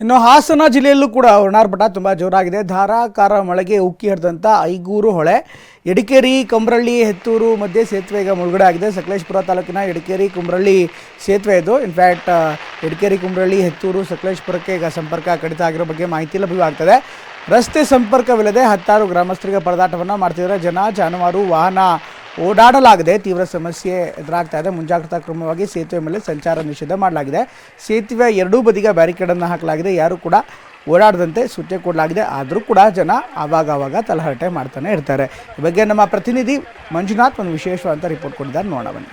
ಇನ್ನು ಹಾಸನ ಜಿಲ್ಲೆಯಲ್ಲೂ ಕೂಡ ಒಣಾರ್ಭಟ ತುಂಬ ಜೋರಾಗಿದೆ. ಧಾರಾಕಾರ ಮಳೆಗೆ ಉಕ್ಕಿ ಹರಿದಂಥ ಐಗೂರು ಹೊಳೆ ಎಡಿಕೇರಿ, ಕುಂಬ್ರಳ್ಳಿ, ಹೆತ್ತೂರು ಮಧ್ಯೆ ಸೇತುವೆ ಈಗ ಮುಳುಗಡೆ ಆಗಿದೆ. ಸಕಲೇಶ್ಪುರ ತಾಲೂಕಿನ ಎಡಿಕೇರಿ, ಕುಂಬ್ರಳ್ಳಿ ಸೇತುವೆ ಇದು. ಇನ್ಫ್ಯಾಕ್ಟ್ ಎಡಿಕೇರಿ, ಕುಂಬ್ರಳ್ಳಿ, ಹೆತ್ತೂರು, ಸಕಲೇಶ್ಪುರಕ್ಕೆ ಈಗ ಸಂಪರ್ಕ ಕಡಿತ ಆಗಿರೋ ಬಗ್ಗೆ ಮಾಹಿತಿ ಲಭ್ಯವಾಗ್ತದೆ. ರಸ್ತೆ ಸಂಪರ್ಕವಿಲ್ಲದೆ ಹತ್ತಾರು ಗ್ರಾಮಸ್ಥರಿಗೆ ಪರದಾಟವನ್ನು ಮಾಡ್ತಿದ್ದಾರೆ. ಜನ ಜಾನುವಾರು, ವಾಹನ ಓಡಾಡಲಾಗದೆ ತೀವ್ರ ಸಮಸ್ಯೆ ಎದುರಾಗ್ತಾ ಇದೆ. ಮುಂಜಾಗ್ರತಾ ಕ್ರಮವಾಗಿ ಸೇತುವೆ ಮೇಲೆ ಸಂಚಾರ ನಿಷೇಧ ಮಾಡಲಾಗಿದೆ. ಸೇತುವೆ ಎರಡೂ ಬದಿಗೆ ಬ್ಯಾರಿಕೇಡನ್ನು ಹಾಕಲಾಗಿದೆ. ಯಾರು ಕೂಡ ಓಡಾಡದಂತೆ ಸೂಚನೆ ಕೊಡಲಾಗಿದೆ. ಆದರೂ ಕೂಡ ಜನ ಆವಾಗ ಆವಾಗ ತಲಹರಟೆ ಮಾಡ್ತಾನೆ ಇರ್ತಾರೆ. ಈ ಬಗ್ಗೆ ನಮ್ಮ ಪ್ರತಿನಿಧಿ ಮಂಜುನಾಥ್ ಒಂದು ವಿಶೇಷವಾದಂಥ ರಿಪೋರ್ಟ್ ಕೊಟ್ಟಿದ್ದಾರೆ. ನೋಡೋಣ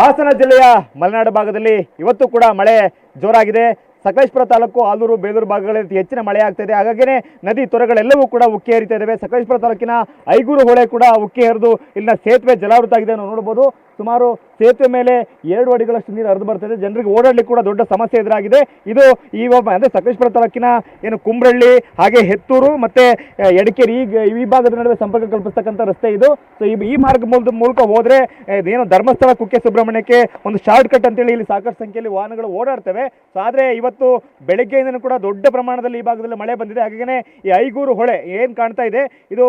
ಹಾಸನ ಜಿಲ್ಲೆಯ ಮಲೆನಾಡು ಭಾಗದಲ್ಲಿ ಇವತ್ತು ಕೂಡ ಮಳೆ ಜೋರಾಗಿದೆ. ಸಕಲೇಶ್ಪುರ ತಾಲೂಕು ಆಲೂರು ಬೇಲೂರು ಭಾಗಗಳಲ್ಲಿ ಹೆಚ್ಚಿನ ಮಳೆ ಆಗ್ತಾ ಇದೆ ಹಾಗಾಗಿನೇ ನದಿ ತೊರೆಗಳೆಲ್ಲವೂ ಕೂಡ ಉಕ್ಕಿ ಹರಿತಾ ಇದ್ದಾವೆ. ಸಕಲೇಶ್ಪುರ ತಾಲೂಕಿನ ಐಗೂರು ಹೊಳೆ ಕೂಡ ಉಕ್ಕಿ ಹರಿದು ಇಲ್ಲಿನ ಸೇತುವೆ ಜಲಾವೃತ ಆಗಿದೆ ನಾವು ನೋಡ್ಬೋದು. ಸುಮಾರು ಸೇತುವೆ ಮೇಲೆ ಎರಡು ಅಡಿಗಳಷ್ಟು ನೀರು ಹರಿದು ಬರ್ತಿದೆ ಜನರಿಗೆ ಓಡಾಡ್ಲಿಕ್ಕೆ ಕೂಡ ದೊಡ್ಡ ಸಮಸ್ಯೆ ಎದುರಾಗಿದೆ. ಇದು ಈ ಒಬ್ಬ ಅಂದರೆ ತಾಲೂಕಿನ ಏನು ಕುಂಬ್ರಳ್ಳಿ, ಹಾಗೆ ಹೆತ್ತೂರು ಮತ್ತೆ ಎಡಕೇರಿ ಈ ಈ ಭಾಗದ ನಡುವೆ ಸಂಪರ್ಕ ಕಲ್ಪಿಸ್ತಕ್ಕಂಥ ರಸ್ತೆ ಇದು. ಸೊ ಈ ಮಾರ್ಗ ಮೂಲಕ ಹೋದ್ರೆ ಏನು ಧರ್ಮಸ್ಥಳ, ಕುಕ್ಕೆ ಸುಬ್ರಹ್ಮಣ್ಯಕ್ಕೆ ಒಂದು ಶಾರ್ಟ್ ಕಟ್ ಅಂತೇಳಿ ಇಲ್ಲಿ ಸಾಕಷ್ಟು ಸಂಖ್ಯೆಯಲ್ಲಿ ವಾಹನಗಳು ಓಡಾಡ್ತವೆ. ಸೊ ಆದರೆ ಇವತ್ತು ಬೆಳಗ್ಗೆಯಿಂದ ಕೂಡ ದೊಡ್ಡ ಪ್ರಮಾಣದಲ್ಲಿ ಈ ಭಾಗದಲ್ಲಿ ಮಳೆ ಬಂದಿದೆ. ಹಾಗೆಯೇ ಈ ಐಗೂರು ಹೊಳೆ ಏನು ಕಾಣ್ತಾ ಇದೆ? ಇದು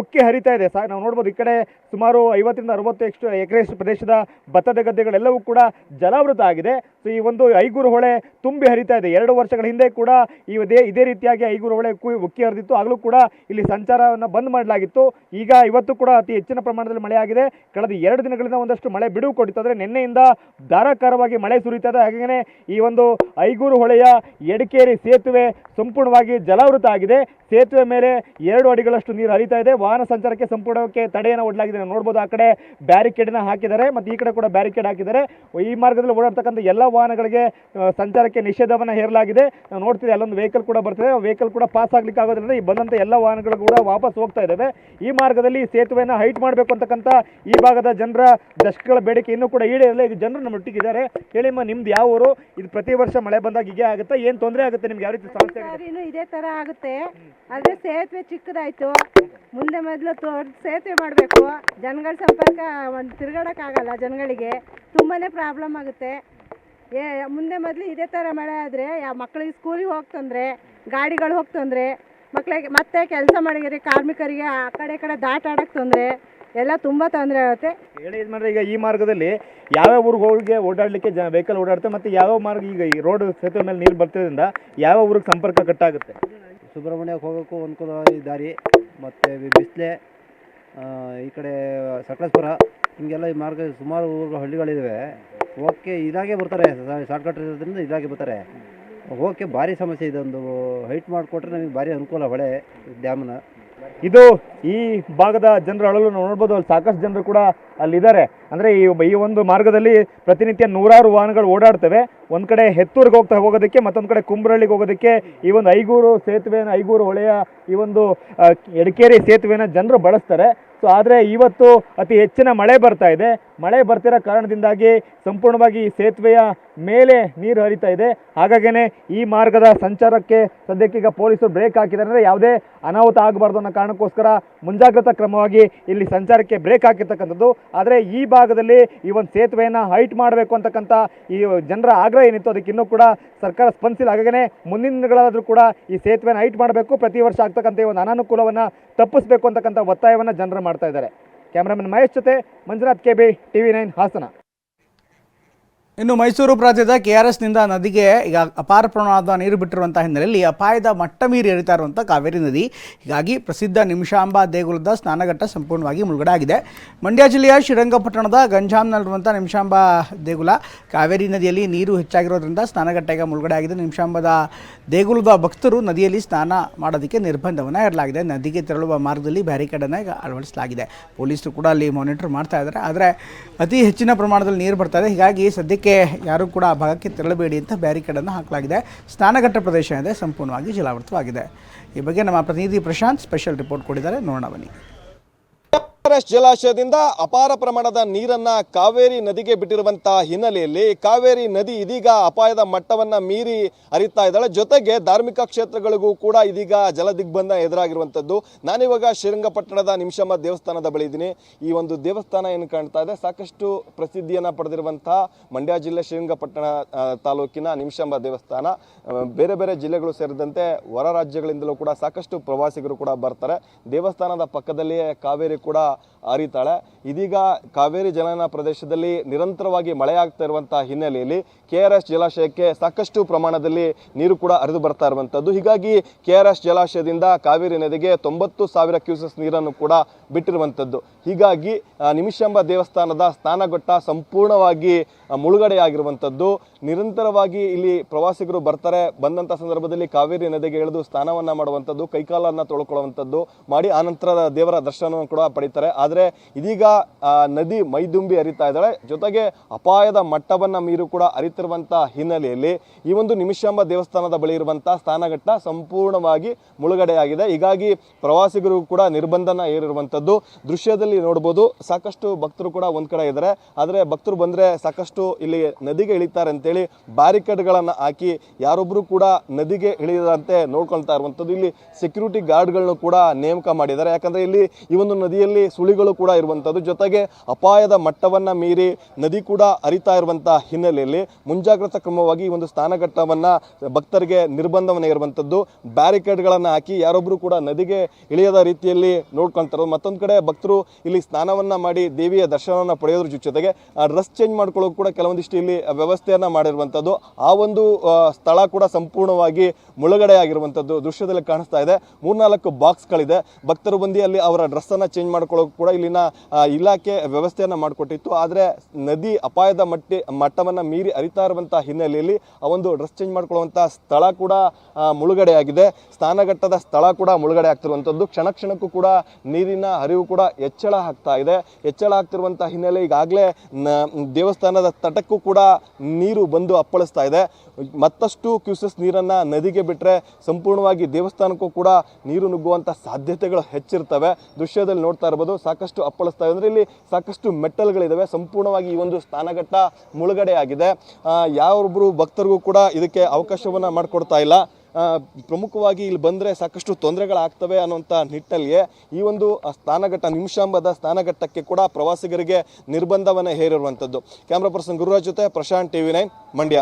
ಉಕ್ಕಿ ಹರಿತಾ ಇದೆ. ಸಾ ನಾವು ನೋಡ್ಬೋದು ಈ ಕಡೆ ಸುಮಾರು ಐವತ್ತರಿಂದ ಅರವತ್ತು ಎಷ್ಟು ಎಕರೆಷ್ಟು ಪ್ರದೇಶದ ಭತ್ತದ ಗದ್ದೆಗಳೆಲ್ಲವೂ ಕೂಡ ಜಲಾವೃತ ಆಗಿದೆ. ಸೊ ಈ ಒಂದು ಐಗೂರು ಹೊಳೆ ತುಂಬಿ ಹರಿತಾ ಇದೆ. ಎರಡು ವರ್ಷಗಳ ಹಿಂದೆ ಕೂಡ ಈ ಇದೇ ರೀತಿಯಾಗಿ ಐಗೂರು ಹೊಳೆ ಉಕ್ಕಿ ಹರಿದಿತ್ತು. ಆಗಲೂ ಕೂಡ ಇಲ್ಲಿ ಸಂಚಾರವನ್ನು ಬಂದ್ ಮಾಡಲಾಗಿತ್ತು. ಈಗ ಇವತ್ತು ಕೂಡ ಅತಿ ಹೆಚ್ಚಿನ ಪ್ರಮಾಣದಲ್ಲಿ ಮಳೆಯಾಗಿದೆ. ಕಳೆದ ಎರಡು ದಿನಗಳಿಂದ ಒಂದಷ್ಟು ಮಳೆ ಬಿಡುವು ಕೊಟ್ಟಿತ್ತು ನಿನ್ನೆಯಿಂದ ಧಾರಾಕಾರವಾಗಿ ಮಳೆ ಸುರಿತಾ ಇದೆ. ಹಾಗೆಯೇ ಈ ಒಂದು ಐಗೂರು ಹೊಳೆಯ ಎಡಕೇರಿ ಸೇತುವೆ ಸಂಪೂರ್ಣವಾಗಿ ಜಲಾವೃತ ಆಗಿದೆ. ಸೇತುವೆ ಮೇಲೆ ಎರಡು ಅಡಿಗಳಷ್ಟು ನೀರು ಹರಿತಾ ಇದೆ. ವಾಹನ ಸಂಚಾರಕ್ಕೆ ಸಂಪೂರ್ಣಕ್ಕೆ ತಡೆಯನ್ನು ಒಡ್ಲಾಗಿದೆ. ನಾವು ನೋಡ್ಬೋದು ಆ ಕಡೆ ಬ್ಯಾರಿಕೇಡ್ನ ಹಾಕಿದ್ದಾರೆ ಮತ್ತು ಈ ಕಡೆ ಕೂಡ ಬ್ಯಾರಿಕೇಡ್ ಹಾಕಿದ್ದಾರೆ. ಈ ಮಾರ್ಗದಲ್ಲಿ ಓಡಾಡ್ತಕ್ಕಂಥ ಎಲ್ಲ ವಾಹನಗಳಿಗೆ ಸಂಚಾರಕ್ಕೆ ನಿಷೇಧವನ್ನು ಹೇರಲಾಗಿದೆ. ನಾವು ನೋಡ್ತೀವಿ ಅಲ್ಲೊಂದು ವೆಹಿಕಲ್ ಕೂಡ ಬರ್ತಿದೆ. ವೆಹಿಕಲ್ ಕೂಡ ಪಾಸ್ ಆಗ್ಲಿಕ್ಕೆ ಆಗೋದ್ರಿಂದ ಈ ಬಂದಂಥ ಎಲ್ಲ ವಾಹನಗಳು ಕೂಡ ವಾಪಸ್ ಹೋಗ್ತಾ ಇದ್ದಾವೆ. ಈ ಮಾರ್ಗದಲ್ಲಿ ಸೇತುವೆಯನ್ನು ಹೈಟ್ ಮಾಡಬೇಕು ಅಂತಕ್ಕಂಥ ಈ ಭಾಗದ ಜನರ ದಶಕಗಳ ಬೇಡಿಕೆ ಇನ್ನೂ ಕೂಡ ಈಡೇರಿಲ್ಲ ಈಗ ಜನರು ನಮ್ಮ ಒಟ್ಟಿಗಿದ್ದಾರೆ. ಹೇಳಿಮ್ಮ ನಿಮ್ದು ಯಾವ ಊರು? ಇದು ಪ್ರತಿ ವರ್ಷ ಮಳೆ ಬಂದಾಗ ಹೀಗೆ ಆಗುತ್ತಾ? ಏನು ತೊಂದರೆ ಆಗುತ್ತೆ? ನಿಮ್ಗೆ ಯಾವ ರೀತಿ ಸಮಸ್ಯೆ ಇದೇ ತರ ಆಗುತ್ತೆ. ಆದ್ರೆ ಸೇತುವೆ ಚಿಕ್ಕದಾಯಿತು. ಮುಂದೆ ಮೊದಲು ತೋರ್ ಸೇತುವೆ ಮಾಡಬೇಕು. ಜನಗಳ ಸಂಪರ್ಕ ಒಂದು ತಿರುಗಾಡೋಕ್ಕಾಗಲ್ಲ ಜನಗಳಿಗೆ. ತುಂಬಾನೇ ಪ್ರಾಬ್ಲಮ್ ಆಗುತ್ತೆ. ಏ, ಮುಂದೆ ಮೊದಲು ಇದೇ ಥರ ಮಳೆ ಆದರೆ ಯಾವ ಮಕ್ಕಳಿಗೆ ಸ್ಕೂಲಿಗೆ ಹೋಗ್ತಂದ್ರೆ ಗಾಡಿಗಳು ಹೋಗ್ತಂದ್ರೆ ಮಕ್ಕಳಿಗೆ ಮತ್ತೆ ಕೆಲಸ ಮಾಡಿದರೆ ಕಾರ್ಮಿಕರಿಗೆ ಆ ಕಡೆ ಈ ಕಡೆ ದಾಟಾಡಕ್ಕೆ ತೊಂದರೆ, ಎಲ್ಲ ತುಂಬ ತೊಂದರೆ ಆಗುತ್ತೆ. ಹೇಳಿ ಇದು ಮಾಡಿದ್ರೆ ಈಗ ಈ ಮಾರ್ಗದಲ್ಲಿ ಯಾವ್ಯಾವ ಊರಿಗೆ ಹೋಗಿ ಓಡಾಡಲಿಕ್ಕೆ ಜ ವೆಹಿಕಲ್ ಓಡಾಡುತ್ತೆ, ಮತ್ತು ಯಾವ್ಯಾವ ಮಾರ್ಗ ಈಗ ಈ ರೋಡ್ ಸೇತುವೆ ಮೇಲೆ ನೀರು ಬರ್ತಿರೋದ್ರಿಂದ ಯಾವ ಊರಿಗೆ ಸಂಪರ್ಕ ಕಟ್ಟಾಗುತ್ತೆ? ಸುಬ್ರಹ್ಮಣ್ಯಕ್ಕೆ ಹೋಗೋಕ್ಕೂ ಅನುಕೂಲ ಈ ದಾರಿ. ಮತ್ತು ಬಿಸ್ಲೆ ಈ ಕಡೆ ಸಕಲೇಶ್ಪುರ, ಹೀಗೆಲ್ಲ ಈ ಮಾರ್ಗ ಸುಮಾರು ಊರುಗಳು ಹಳ್ಳಿಗಳಿದ್ದಾವೆ ಓಕೆ ಇದಾಗೆ ಬರ್ತಾರೆ ಶಾರ್ಟ್ಕಟ್ ಇರೋದ್ರಿಂದ ಇದಾಗೆ ಬರ್ತಾರೆ. ಹೋಗೋಕ್ಕೆ ಭಾರಿ ಸಮಸ್ಯೆ ಇದೊಂದು ಹೈಟ್ ಮಾಡಿಕೊಟ್ರೆ ನಮಗೆ ಭಾರಿ ಅನುಕೂಲ ಹೊಳೆ ಡ್ಯಾಮ್ನ ಇದು ಈ ಭಾಗದ ಜನರ ಅಳಲು ನೋಡ್ಬೋದು, ಅಲ್ಲಿ ಸಾಕಷ್ಟು ಜನರು ಕೂಡ ಅಲ್ಲಿದ್ದಾರೆ. ಅಂದರೆ ಈ ಈ ಒಂದು ಮಾರ್ಗದಲ್ಲಿ ಪ್ರತಿನಿತ್ಯ ನೂರಾರು ವಾಹನಗಳು ಓಡಾಡ್ತವೆ. ಒಂದು ಕಡೆ ಹೆತ್ತೂರಿಗೆ ಹೋಗ್ತಾ ಹೋಗೋದಕ್ಕೆ, ಮತ್ತೊಂದು ಕಡೆ ಕುಂಬ್ರಳ್ಳಿಗೆ ಹೋಗೋದಕ್ಕೆ ಈ ಒಂದು ಐಗೂರು ಸೇತುವೆನ ಐಗೂರು ಹೊಳೆಯ ಈ ಒಂದು ಎಡಕೇರಿ ಸೇತುವೆನ ಜನರು ಬಳಸ್ತಾರೆ. ಸೊ, ಆದರೆ ಇವತ್ತು ಅತಿ ಹೆಚ್ಚಿನ ಮಳೆ ಬರ್ತಾ ಇದೆ. ಮಳೆ ಬರ್ತಿರೋ ಕಾರಣದಿಂದಾಗಿ ಸಂಪೂರ್ಣವಾಗಿ ಈ ಸೇತುವೆಯ ಮೇಲೆ ನೀರು ಹರಿತಾ ಇದೆ. ಹಾಗಾಗೇ ಈ ಮಾರ್ಗದ ಸಂಚಾರಕ್ಕೆ ಸದ್ಯಕ್ಕೀಗ ಪೊಲೀಸರು ಬ್ರೇಕ್ ಹಾಕಿದ್ದಾರೆ. ಅಂದರೆ ಯಾವುದೇ ಅನಾಹುತ ಆಗಬಾರ್ದು ಅನ್ನೋ ಕಾರಣಕ್ಕೋಸ್ಕರ ಮುಂಜಾಗ್ರತಾ ಕ್ರಮವಾಗಿ ಇಲ್ಲಿ ಸಂಚಾರಕ್ಕೆ ಬ್ರೇಕ್ ಹಾಕಿರ್ತಕ್ಕಂಥದ್ದು. ಆದರೆ ಈ ಭಾಗದಲ್ಲಿ ಈ ಒಂದು ಸೇತುವೆಯನ್ನು ಹೈಟ್ ಮಾಡಬೇಕು ಅಂತಕ್ಕಂಥ ಈ ಜನರ ಆಗ್ರಹ ಏನಿತ್ತು ಅದಕ್ಕೆ ಇನ್ನೂ ಕೂಡ ಸರ್ಕಾರ ಸ್ಪಂದಿಸಿಲ್ಲ. ಹಾಗಾಗೇ ಮುಂದಿನ ದಿನಗಳಾದರೂ ಕೂಡ ಈ ಸೇತುವೆಯನ್ನು ಹೈಟ್ ಮಾಡಬೇಕು. ಪ್ರತಿ ವರ್ಷ ಆಗ್ತಕ್ಕಂಥ ಈ ಒಂದು ಅನಾನುಕೂಲವನ್ನು ತಪ್ಪಿಸಬೇಕು ಅಂತಕ್ಕಂಥ ಒತ್ತಾಯವನ್ನು ಜನರು ಮಾಡ್ತಾ ಇದ್ದಾರೆ. ಕ್ಯಾಮ್ರಾಮನ್ ಮಹೇಶ್ ಜೊತೆ Manjunath K B T V nine Hassan. ಇನ್ನು ಮೈಸೂರು ಪ್ರಾಂತ್ಯದ ಕೆ ಆರ್ ಎಸ್ನಿಂದ ನದಿಗೆ ಈಗ ಅಪಾರ ಪ್ರಮಾಣದ ನೀರು ಬಿಟ್ಟಿರುವಂಥ ಹಿನ್ನೆಲೆಯಲ್ಲಿ ಅಪಾಯದ ಮಟ್ಟ ಮೀರಿ ಹರಿತಾ ಇರುವಂಥ ಕಾವೇರಿ ನದಿ, ಹೀಗಾಗಿ ಪ್ರಸಿದ್ಧ ನಿಮಿಷಾಂಬ ದೇಗುಲದ ಸ್ನಾನಘಟ್ಟ ಸಂಪೂರ್ಣವಾಗಿ ಮುಳುಗಡೆ ಆಗಿದೆ ಮಂಡ್ಯ ಜಿಲ್ಲೆಯ ಶ್ರೀರಂಗಪಟ್ಟಣದ ಗಂಜಾಂನಲ್ಲಿರುವಂಥ ನಿಮಿಷಾಂಬ ದೇಗುಲ, ಕಾವೇರಿ ನದಿಯಲ್ಲಿ ನೀರು ಹೆಚ್ಚಾಗಿರೋದ್ರಿಂದ ಸ್ನಾನಘಟ್ಟ ಈಗ ಮುಳುಗಡೆ ಆಗಿದೆ ನಿಮಿಷಾಂಬದ ದೇಗುಲದ ಭಕ್ತರು ನದಿಯಲ್ಲಿ ಸ್ನಾನ ಮಾಡೋದಕ್ಕೆ ನಿರ್ಬಂಧವನ್ನು ಹೇರಲಾಗಿದೆ. ನದಿಗೆ ತೆರಳುವ ಮಾರ್ಗದಲ್ಲಿ ಬ್ಯಾರಿಕೇಡನ್ನು ಈಗ ಅಳವಡಿಸಲಾಗಿದೆ. ಪೊಲೀಸರು ಕೂಡ ಅಲ್ಲಿ ಮಾನಿಟರ್ ಮಾಡ್ತಾ ಇದ್ದಾರೆ. ಆದರೆ ಅತಿ ಹೆಚ್ಚಿನ ಪ್ರಮಾಣದಲ್ಲಿ ನೀರು ಬರ್ತಾ ಇದೆ. ಹೀಗಾಗಿ ಸದ್ಯಕ್ಕೆ ಯಾರೂ ಕೂಡ ಆ ಭಾಗಕ್ಕೆ ತೆರಳಬೇಡಿ ಅಂತ ಬ್ಯಾರಿಕೇಡನ್ನು ಹಾಕಲಾಗಿದೆ. ಸ್ನಾನಘಟ್ಟ ಪ್ರದೇಶ ಇದೆ, ಸಂಪೂರ್ಣವಾಗಿ ಜಲಾವೃತವಾಗಿದೆ. ಈ ಬಗ್ಗೆ ನಮ್ಮ ಪ್ರತಿನಿಧಿ ಪ್ರಶಾಂತ್ ಸ್ಪೆಷಲ್ ರಿಪೋರ್ಟ್ ಕೊಟ್ಟಿದ್ದಾರೆ ನೋಡೋಣ ಬನ್ನಿ. ಎಸ್ ಜಲಾಶಯದಿಂದ ಅಪಾರ ಪ್ರಮಾಣದ ನೀರನ್ನ ಕಾವೇರಿ ನದಿಗೆ ಬಿಟ್ಟಿರುವಂತಹ ಹಿನ್ನೆಲೆಯಲ್ಲಿ ಕಾವೇರಿ ನದಿ ಇದೀಗ ಅಪಾಯದ ಮಟ್ಟವನ್ನ ಮೀರಿ ಅರಿತಾ ಇದ್ದಾಳೆ. ಜೊತೆಗೆ ಧಾರ್ಮಿಕ ಕ್ಷೇತ್ರಗಳಿಗೂ ಕೂಡ ಇದೀಗ ಜಲ ದಿಗ್ಬಂಧ ಎದುರಾಗಿರುವಂತದ್ದು. ನಾನಿವಾಗ ಶ್ರೀರಂಗಪಟ್ಟಣದ ನಿಮಿಷಮ್ಮ ದೇವಸ್ಥಾನದ ಬಳಿ ಇದ್ದೀನಿ. ಈ ಒಂದು ದೇವಸ್ಥಾನ ಏನು ಕಾಣ್ತಾ ಇದೆ? ಸಾಕಷ್ಟು ಪ್ರಸಿದ್ಧಿಯನ್ನ ಪಡೆದಿರುವಂತಹ ಮಂಡ್ಯ ಜಿಲ್ಲೆ ಶ್ರೀರಂಗಪಟ್ಟಣ ತಾಲೂಕಿನ ನಿಮಿಷಂಬ ದೇವಸ್ಥಾನ. ಬೇರೆ ಬೇರೆ ಜಿಲ್ಲೆಗಳು ಸೇರಿದಂತೆ ಹೊರ ರಾಜ್ಯಗಳಿಂದಲೂ ಕೂಡ ಸಾಕಷ್ಟು ಪ್ರವಾಸಿಗರು ಕೂಡ ಬರ್ತಾರೆ. ದೇವಸ್ಥಾನದ ಪಕ್ಕದಲ್ಲಿಯೇ ಕಾವೇರಿ ಕೂಡ ಹರಿತಾಳೆ ಇದೀಗ ಕಾವೇರಿ ಜಲನ ಪ್ರದೇಶದಲ್ಲಿ ನಿರಂತರವಾಗಿ ಮಳೆಯಾಗ್ತಾ ಇರುವಂತಹ ಹಿನ್ನೆಲೆಯಲ್ಲಿ ಕೆ ಜಲಾಶಯಕ್ಕೆ ಸಾಕಷ್ಟು ಪ್ರಮಾಣದಲ್ಲಿ ನೀರು ಕೂಡ ಹರಿದು ಬರ್ತಾ ಇರುವಂತದ್ದು. ಹೀಗಾಗಿ ಕೆ ಜಲಾಶಯದಿಂದ ಕಾವೇರಿ ನದಿಗೆ ತೊಂಬತ್ತು ಸಾವಿರ ಕ್ಯೂಸಸ್ ನೀರನ್ನು ಕೂಡ ಬಿಟ್ಟಿರುವಂತದ್ದು. ಹೀಗಾಗಿ ನಿಮಿಷಂಬ ದೇವಸ್ಥಾನದ ಸ್ನಾನಘಟ್ಟ ಸಂಪೂರ್ಣವಾಗಿ ಮುಳುಗಡೆ ಮುಳುಗಡೆಯಾಗಿರುವಂತದ್ದು. ನಿರಂತರವಾಗಿ ಇಲ್ಲಿ ಪ್ರವಾಸಿಗರು ಬರ್ತಾರೆ. ಬಂದಂತ ಸಂದರ್ಭದಲ್ಲಿ ಕಾವೇರಿ ನದಿಗೆ ಇಳಿದು ಸ್ನಾನವನ್ನ ಮಾಡುವಂಥದ್ದು ಕೈಕಾಲನ್ನ ತೊಳ್ಕೊಳ್ಳುವಂತದ್ದು, ಮಾಡಿ ಆನಂತರ ದೇವರ ದರ್ಶನವನ್ನು ಕೂಡ ಪಡಿತಾರೆ. ಆದರೆ ಇದೀಗ ನದಿ ಮೈದುಂಬಿ ಹರಿತಾ ಇದ್ದಾಳೆ. ಜೊತೆಗೆ ಅಪಾಯದ ಮಟ್ಟವನ್ನ ಮೀರು ಕೂಡ ಅರಿತಿರುವಂತಹ ಹಿನ್ನೆಲೆಯಲ್ಲಿ ಈ ಒಂದು ನಿಮಿಷಾಂಬ ದೇವಸ್ಥಾನದ ಬಳಿ ಇರುವಂತಹ ಸ್ಥಾನಘಟ್ಟ ಸಂಪೂರ್ಣವಾಗಿ ಮುಳುಗಡೆಯಾಗಿದೆ. ಹೀಗಾಗಿ ಪ್ರವಾಸಿಗರು ಕೂಡ ನಿರ್ಬಂಧನ ಏರಿರುವಂಥದ್ದು ದೃಶ್ಯದಲ್ಲಿ ನೋಡ್ಬೋದು, ಸಾಕಷ್ಟು ಭಕ್ತರು ಕೂಡ ಒಂದು ಕಡೆ ಇದ್ದಾರೆ. ಆದರೆ ಭಕ್ತರು ಬಂದ್ರೆ ಸಾಕಷ್ಟು ಇಲ್ಲಿ ನದಿಗೆ ಇಳಿತಾರೆ ಅಂತೇಳಿ ಬ್ಯಾರಿಕೇಡ್ಗಳನ್ನು ಹಾಕಿ ಯಾರೊಬ್ಬರು ಕೂಡ ನದಿಗೆ ಇಳಿಯದಂತೆ ನೋಡ್ಕೊಳ್ತಾ ಇರುವಂಥದ್ದು. ಇಲ್ಲಿ ಸೆಕ್ಯೂರಿಟಿ ಗಾರ್ಡ್ಗಳನ್ನು ಕೂಡ ನೇಮಕ ಮಾಡಿದ್ದಾರೆ. ಯಾಕಂದ್ರೆ ಇಲ್ಲಿ ಈ ಒಂದು ನದಿಯಲ್ಲಿ ಸುಳಿಗಳು ಕೂಡ ಇರುವಂಥದ್ದು ಜೊತೆಗೆ ಅಪಾಯದ ಮಟ್ಟವನ್ನು ಮೀರಿ ನದಿ ಕೂಡ ಹರಿತಾ ಇರುವಂಥ ಹಿನ್ನೆಲೆಯಲ್ಲಿ ಮುಂಜಾಗ್ರತಾ ಕ್ರಮವಾಗಿ ಈ ಒಂದು ಸ್ನಾನಘಟ್ಟವನ್ನ ಭಕ್ತರಿಗೆ ನಿರ್ಬಂಧವನ್ನ ಇರುವಂಥದ್ದು ಬ್ಯಾರಿಕೇಡ್ಗಳನ್ನು ಹಾಕಿ ಯಾರೊಬ್ಬರು ಕೂಡ ನದಿಗೆ ಇಳಿಯದ ರೀತಿಯಲ್ಲಿ ನೋಡ್ಕೊಳ್ತಾರೆ, ಮತ್ತೊಂದು ಕಡೆ ಭಕ್ತರು ಇಲ್ಲಿ ಸ್ನಾನವನ್ನ ಮಾಡಿ ದೇವಿಯ ದರ್ಶನವನ್ನು ಪಡೆಯೋದ್ರ ಜೊತೆಗೆ ಡ್ರೆಸ್ ಚೇಂಜ್ ಮಾಡ್ಕೊಳ್ಳೋಕೆ ಕೂಡ ಕೆಲವೊಂದಿಷ್ಟು ಇಲ್ಲಿ ವ್ಯವಸ್ಥೆಯನ್ನ ಮಾಡಿರುವಂಥದ್ದು ಆ ಒಂದು ಸ್ಥಳ ಕೂಡ ಸಂಪೂರ್ಣವಾಗಿ ಮುಳುಗಡೆ ಆಗಿರುವಂಥದ್ದು ದೃಶ್ಯದಲ್ಲಿ ಕಾಣಿಸ್ತಾ ಇದೆ. ಮೂರ್ನಾಲ್ಕು ಬಾಕ್ಸ್ಗಳಿದೆ. ಭಕ್ತರು ಬಂದು ಅಲ್ಲಿ ಅವರ ಡ್ರೆಸ್ ಚೇಂಜ್ ಚೇಂಜ್ ಮಾಡ್ಕೊಳ್ಳೋಕೆ ಕೂಡ ಇಲ್ಲಿನ ಇಲಾಖೆ ವ್ಯವಸ್ಥೆಯನ್ನು ಮಾಡಿಕೊಟ್ಟಿತ್ತು. ಆದರೆ ನದಿ ಅಪಾಯದ ಮಟ್ಟಿ, ಮಟ್ಟವನ್ನು ಮೀರಿ ಅರಿತಾ ಇರುವಂಥ ಹಿನ್ನೆಲೆಯಲ್ಲಿ ಆ ಒಂದು ಡ್ರೆಸ್ ಚೇಂಜ್ ಮಾಡ್ಕೊಳ್ಳುವಂಥ ಸ್ಥಳ ಕೂಡ ಮುಳುಗಡೆಯಾಗಿದೆ. ಸ್ನಾನಘಟ್ಟದ ಸ್ಥಳ ಕೂಡ ಮುಳುಗಡೆ ಆಗ್ತಿರುವಂಥದ್ದು ಕ್ಷಣ ಕ್ಷಣಕ್ಕೂ ಕೂಡ ನೀರಿನ ಹರಿವು ಕೂಡ ಹೆಚ್ಚಳ ಆಗ್ತಾ ಇದೆ. ಹೆಚ್ಚಳ ಆಗ್ತಿರುವಂಥ ಹಿನ್ನೆಲೆ ಈಗಾಗಲೇ ದೇವಸ್ಥಾನದ ತಟಕ್ಕೂ ಕೂಡ ನೀರು ಬಂದು ಅಪ್ಪಳಿಸ್ತಾ ಇದೆ. ಮತ್ತಷ್ಟು ಕ್ಯೂಸಸ್ ನೀರನ್ನ ನದಿಗೆ ಬಿಟ್ಟರೆ ಸಂಪೂರ್ಣವಾಗಿ ದೇವಸ್ಥಾನಕ್ಕೂ ಕೂಡ ನೀರು ನುಗ್ಗುವಂಥ ಸಾಧ್ಯತೆಗಳು ಹೆಚ್ಚಿರ್ತವೆ. ದೃಶ್ಯದಲ್ಲಿ ನೋಡ್ತಾ ಇರ್ಬೋದು ಸಾಕಷ್ಟು ಅಪ್ಪಳಿಸ್ತಾ ಇದೆ ಇಲ್ಲಿ ಸಾಕಷ್ಟು ಮೆಟ್ಟಲ್ಗಳಿದಾವೆ. ಸಂಪೂರ್ಣವಾಗಿ ಈ ಒಂದು ಸ್ಥಾನಘಟ್ಟ ಮುಳುಗಡೆ ಆಗಿದೆ ಯಾವೊಬ್ಬರು ಭಕ್ತರಿಗೂ ಕೂಡ ಇದಕ್ಕೆ ಅವಕಾಶವನ್ನ ಮಾಡಿಕೊಡ್ತಾ ಇಲ್ಲ. ಪ್ರಮುಖವಾಗಿ ಇಲ್ಲಿ ಬಂದರೆ ಸಾಕಷ್ಟು ತೊಂದರೆಗಳಾಗ್ತವೆ ಅನ್ನುವಂಥ ನಿಟ್ಟಲ್ಲಿಯೇ ಈ ಒಂದು ಆ, ಸ್ನಾನಘಟ್ಟ ನಿಮಿಷಾಂಬದ ಸ್ಥಾನಘಟ್ಟಕ್ಕೆ ಕೂಡ ಪ್ರವಾಸಿಗರಿಗೆ ನಿರ್ಬಂಧವನ್ನು ಹೇರಿರುವಂಥದ್ದು. ಕ್ಯಾಮ್ರಾ ಪರ್ಸನ್ ಗುರುರಾಜ್ ಜೊತೆ ಪ್ರಶಾಂತ್ ಟಿವಿ ನೈನ್ ಮಂಡ್ಯ.